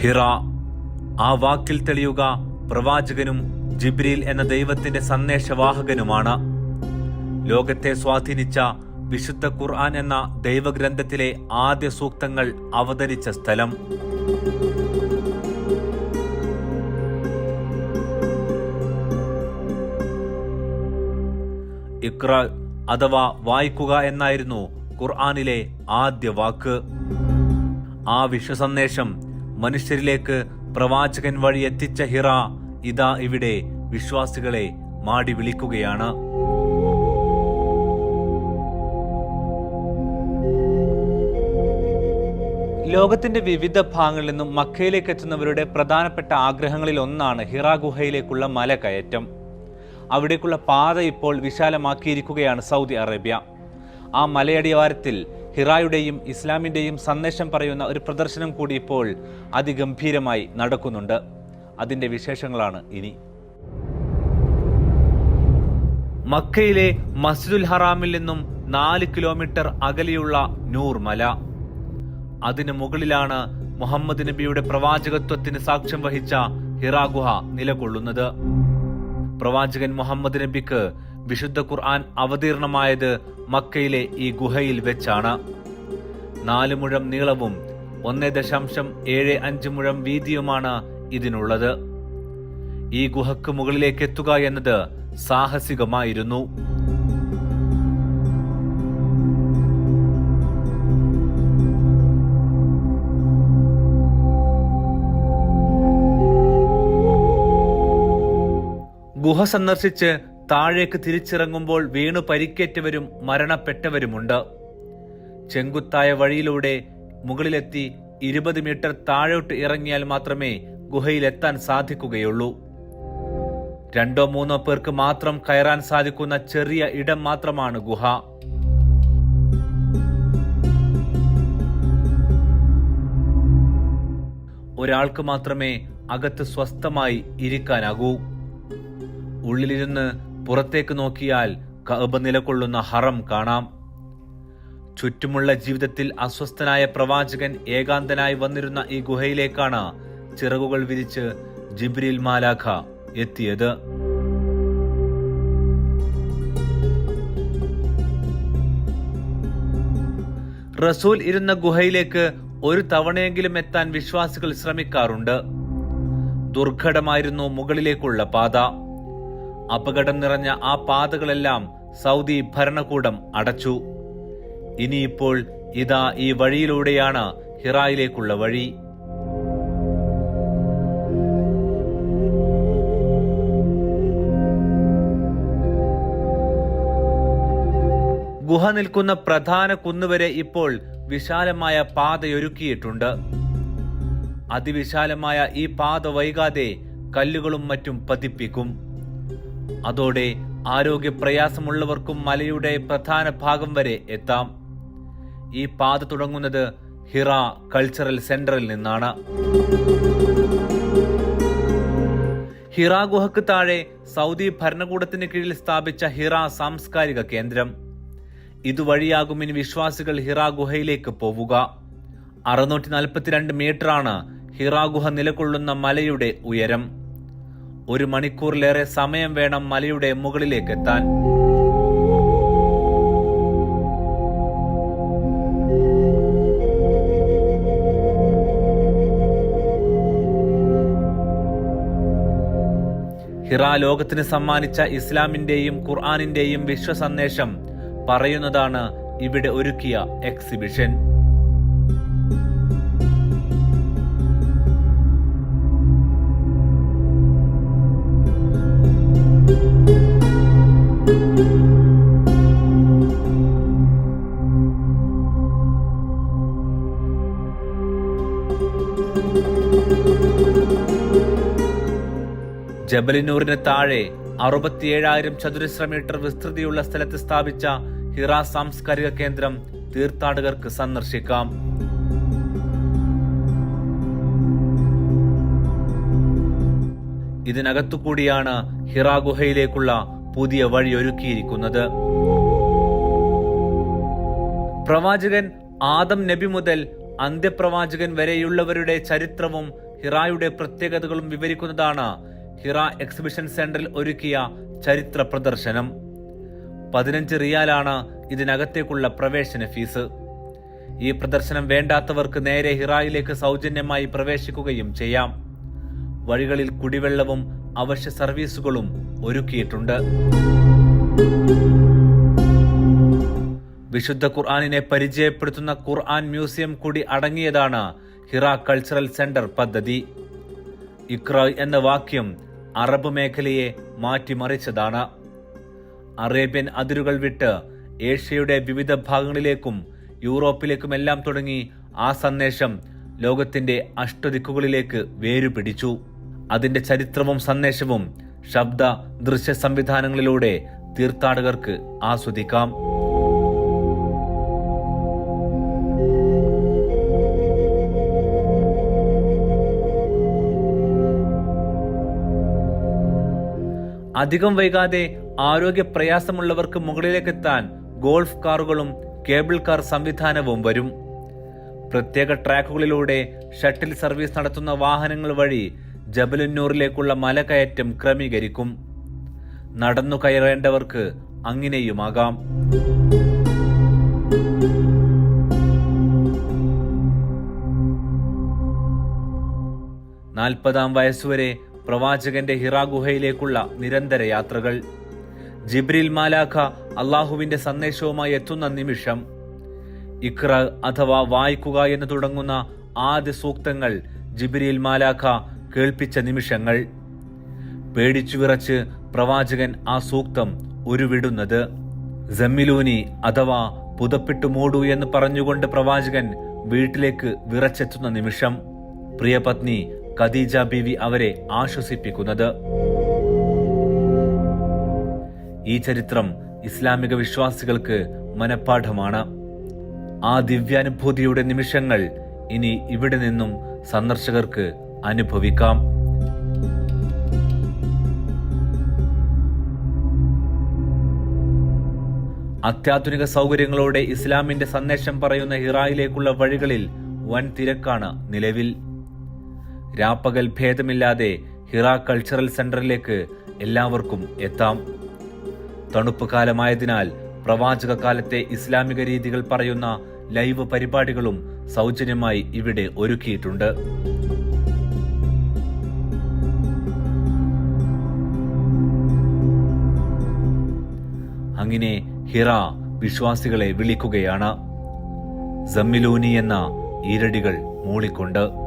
ഹിറ ആ വാക്കിൽ തെളിയുക പ്രവാചകനും ജിബ്രീൽ എന്ന ദൈവത്തിന്റെ സന്ദേശവാഹകനുമാണ്. ലോകത്തെ സ്വാധീനിച്ച വിശുദ്ധ ഖുർആൻ എന്ന ദൈവഗ്രന്ഥത്തിലെ ആദ്യ സൂക്തങ്ങൾ അവതരിച്ച സ്ഥലം. ഇക്ര അഥവാ വായിക്കുക എന്നായിരുന്നു ഖുർആാനിലെ ആദ്യ വാക്ക്. ആ വിശ്വസന്ദേശം മനുഷ്യരിലേക്ക് പ്രവാചകൻ വഴി എത്തിച്ച ഹിറ ഇതാ ഇവിടെ വിശ്വാസികളെ മാടി വിളിക്കുകയാണ്. ലോകത്തിന്റെ വിവിധ ഭാഗങ്ങളിൽ നിന്നും മക്കയിലേക്ക് എത്തുന്നവരുടെ പ്രധാനപ്പെട്ട ആഗ്രഹങ്ങളിൽ ഒന്നാണ് ഹിറ ഗുഹയിലേക്കുള്ള മലകയറ്റം. അവിടേക്കുള്ള പാത ഇപ്പോൾ വിശാലമാക്കിയിരിക്കുകയാണ് സൗദി അറേബ്യ. ആ മലയടിവാരത്തിൽ ഹിറായുടെയും ഇസ്ലാമിന്റെയും സന്ദേശം പറയുന്ന ഒരു പ്രദർശനം കൂടി ഇപ്പോൾ അതിഗംഭീരമായി നടക്കുന്നുണ്ട്. അതിന്റെ വിശേഷങ്ങളാണ് ഇനി. മക്കയിലെ മസ്ജിദുൽ ഹറാമിൽ നിന്നും നാല് കിലോമീറ്റർ അകലെയുള്ള നൂർ മല. അതിനു മുകളിലാണ് മുഹമ്മദ് നബിയുടെ പ്രവാചകത്വത്തിന് സാക്ഷ്യം വഹിച്ച ഹിറാ ഗുഹ നിലകൊള്ളുന്നത്. പ്രവാചകൻ മുഹമ്മദ് നബിക്ക് വിശുദ്ധ ഖുർആൻ അവതീർണമായത് മക്കയിലെ ഈ ഗുഹയിൽ വെച്ചാണ്. നാല് മുഴം നീളവും ഒന്ന് ദശാംശം ഏഴ് അഞ്ച് മുഴം വീതിയുമാണ് ഇതിനുള്ളത്. ഈ ഗുഹക്ക് മുകളിലേക്ക് എത്തുക എന്നത് സാഹസികമായിരുന്നു. ഗുഹ സന്ദർശിച്ച് താഴേക്ക് തിരിച്ചിറങ്ങുമ്പോൾ വീണു പരിക്കേറ്റവരും മരണപ്പെട്ടവരുമുണ്ട്. ചെങ്കുത്തായ വഴിയിലൂടെ മുകളിലെത്തി ഇരുപത് മീറ്റർ താഴോട്ട് ഇറങ്ങിയാൽ മാത്രമേ ഗുഹയിലെത്താൻ സാധിക്കുകയുള്ളൂ. രണ്ടോ മൂന്നോ പേർക്ക് മാത്രം കയറാൻ സാധിക്കുന്ന ചെറിയ ഇടം മാത്രമാണ് ഗുഹ. ഒരാൾക്ക് മാത്രമേ അകത്ത് സ്വസ്ഥമായി ഇരിക്കാനാകൂ. ഉള്ളിലിരുന്ന് പുറത്തേക്ക് നോക്കിയാൽ കഅബ നിലകൊള്ളുന്ന ഹറം കാണാം. ചുറ്റുമുള്ള ജീവിതത്തിൽ അസ്വസ്ഥനായ പ്രവാചകൻ ഏകാന്തനായി വന്നിരുന്ന ഈ ഗുഹയിലേക്കാണ് ചിറകുകൾ വിരിച്ച് ജിബ്രീൽ മാലാഖ എത്തിയത്. റസൂൽ ഇരുന്ന ഗുഹയിലേക്ക് ഒരു തവണയെങ്കിലും എത്താൻ വിശ്വാസികൾ ശ്രമിക്കാറുണ്ട്. ദുർഘടമായിരുന്നു മുകളിലേക്കുള്ള പാത. അപകടം നിറഞ്ഞ ആ പാതകളെല്ലാം സൗദി ഭരണകൂടം അടച്ചു. ഇനിയിപ്പോൾ ഇതാ ഈ വഴിയിലൂടെയാണ് ഹിറായിലേക്കുള്ള വഴി. ഗുഹ നിൽക്കുന്ന പ്രധാന കുന്നുവരെ ഇപ്പോൾ വിശാലമായ പാതയൊരുക്കിയിട്ടുണ്ട്. അതിവിശാലമായ ഈ പാത വൈകാതെ കല്ലുകളും മറ്റും പതിപ്പിക്കും. അതോടെ ആരോഗ്യ പ്രയാസമുള്ളവർക്കും മലയുടെ പ്രധാന ഭാഗം വരെ എത്താം. ഈ പാത തുടങ്ങുന്നത് ഹിറ കൾച്ചറൽ സെന്ററിൽ നിന്നാണ്. ഹിറ ഗുഹക്ക് താഴെ സൗദി ഭരണകൂടത്തിന് കീഴിൽ സ്ഥാപിച്ച ഹിറ സാംസ്കാരിക കേന്ദ്രം. ഇതുവഴിയാകും ഇനി വിശ്വാസികൾ ഹിറ ഗുഹയിലേക്ക് പോവുക. അറുന്നൂറ്റി നാൽപ്പത്തിരണ്ട് മീറ്ററാണ് ഹിറ ഗുഹ നിലകൊള്ളുന്ന മലയുടെ ഉയരം. ഒരു മണിക്കൂറിലേറെ സമയം വേണം മലയുടെ മുകളിലേക്ക് എത്താൻ ഹിറ ലോകത്തിന് സമ്മാനിച്ച ഇസ്ലാമിന്റെയും ഖുർആാനിന്റെയും വിശ്വസന്ദേശം പറയുന്നതാണ് ഇവിടെ ഒരുക്കിയ എക്സിബിഷൻ. ജബലിനൂറിന് താഴെ അറുപത്തിയേഴായിരം ചതുരശ്ര മീറ്റർ വിസ്തൃതിയുള്ള സ്ഥലത്ത് സ്ഥാപിച്ച ഹിറ സാംസ്കാരിക കേന്ദ്രം തീർത്ഥാടകർക്ക് സന്ദർശിക്കാം. ഇതിനകത്തുകൂടിയാണ് ഹിറ ഗുഹയിലേക്കുള്ള പുതിയ വഴി ഒരുക്കിയിരിക്കുന്നത്. പ്രവാചകൻ ആദം നബി മുതൽ അന്ത്യപ്രവാചകൻ വരെയുള്ളവരുടെ ചരിത്രവും ഹിറായുടെ പ്രത്യേകതകളും വിവരിക്കുന്നതാണ് ഹിറ എക്സിബിഷൻ സെന്ററിൽ ഒരുക്കിയ ചരിത്ര പ്രദർശനം. പതിനഞ്ച് റിയാലാണ് ഇതിനകത്തേക്കുള്ള പ്രവേശന ഫീസ്. ഈ പ്രദർശനം വേണ്ടാത്തവർക്ക് നേരെ ഹിറായിലേക്ക് സൗജന്യമായി പ്രവേശിക്കുകയും ചെയ്യാം. വഴികളിൽ കുടിവെള്ളവും അവശ്യ സർവീസുകളും ഒരുക്കിയിട്ടുണ്ട്. വിശുദ്ധ ഖുർആാനിനെ പരിചയപ്പെടുത്തുന്ന ഖുർആൻ മ്യൂസിയം കൂടി അടങ്ങിയതാണ് ഹിറ കൾച്ചറൽ സെന്റർ പദ്ധതി. ഇക്ര എന്ന വാക്യം അറബ് മേഖലയെ മാറ്റിമറിച്ചതാണ്. അറേബ്യൻ അതിരുകൾ വിട്ട് ഏഷ്യയുടെ വിവിധ ഭാഗങ്ങളിലേക്കും യൂറോപ്പിലേക്കുമെല്ലാം തുടങ്ങി ആ സന്ദേശം ലോകത്തിന്റെ അഷ്ടദിക്കുകളിലേക്ക് വേരുപിടിച്ചു. അതിന്റെ ചരിത്രവും സന്ദേശവും ശബ്ദ ദൃശ്യ സംവിധാനങ്ങളിലൂടെ തീർത്ഥാടകർക്ക് ആസ്വദിക്കാം. അധികം വൈകാതെ ആരോഗ്യ പ്രയാസമുള്ളവർക്ക് മുകളിലേക്കെത്താൻ ഗോൾഫ് കാറുകളും കേബിൾ കാർ സംവിധാനവും വരും. പ്രത്യേക ട്രാക്കുകളിലൂടെ ഷട്ടിൽ സർവീസ് നടത്തുന്ന വാഹനങ്ങൾ വഴി ജബലുന്നൂറിലേക്കുള്ള മലകയറ്റം ക്രമീകരിക്കും. നടന്നു കയറേണ്ടവർക്ക് അങ്ങനെയുമാകാം. നാൽപ്പതാം വയസ്സുവരെ പ്രവാചകന്റെ ഹിറ ഗുഹയിലേക്കുള്ള നിരന്തര യാത്രകൾ. ജിബ്രിൽ മാലാഖ അള്ളാഹുവിന്റെ സന്ദേശവുമായി എത്തുന്ന നിമിഷം ഇക്ര അഥവാ വായിക്കുക എന്ന് തുടങ്ങുന്ന ആദ്യ സൂക്തങ്ങൾ ജിബ്രിൽ മാലാഖ കേൾപ്പിച്ച നിമിഷങ്ങൾ. പേടിച്ചു വിറച്ച് പ്രവാചകൻ ആ സൂക്തം ഉരുവിടുന്നത്. ജമ്മിലൂനി അഥവാ പുതപ്പിട്ടു മൂടു എന്ന് പറഞ്ഞുകൊണ്ട് പ്രവാചകൻ വീട്ടിലേക്ക് വിറച്ചെത്തുന്ന നിമിഷം. പ്രിയപത്നി ഖദീജ ബീവി അവരെ ആശ്വസിപ്പിക്കുന്നത്. ഈ ചരിത്രം ഇസ്ലാമിക വിശ്വാസികൾക്ക് മനഃപ്പാഠമാണ്. ആ ദിവ്യാനുഭൂതിയുടെ നിമിഷങ്ങൾ ഇനി ഇവിടെ നിന്നും സന്ദർശകർക്ക് അനുഭവിക്കാം. അത്യാധുനിക സൗകര്യങ്ങളോടെ ഇസ്ലാമിന്റെ സന്ദേശം പറയുന്ന ഹിറായിലേക്കുള്ള വഴികളിൽ വൻ തിരക്കാണ് നിലവിൽ. രാപ്പകൽ ഭേദമില്ലാതെ ഹിറ കൾച്ചറൽ സെന്ററിലേക്ക് എല്ലാവർക്കും എത്താം. തണുപ്പ് കാലമായതിനാൽ പ്രവാചക കാലത്തെ ഇസ്ലാമിക രീതികൾ പറയുന്ന ലൈവ് പരിപാടികളും സൗജന്യമായി ഇവിടെ ഒരുക്കിയിട്ടുണ്ട്. അങ്ങനെ ഹിറ വിശ്വാസികളെ വിളിക്കുകയാണ്. ജമ്മിലൂനി എന്ന ഈരടികൾ മൂളിക്കൊണ്ട്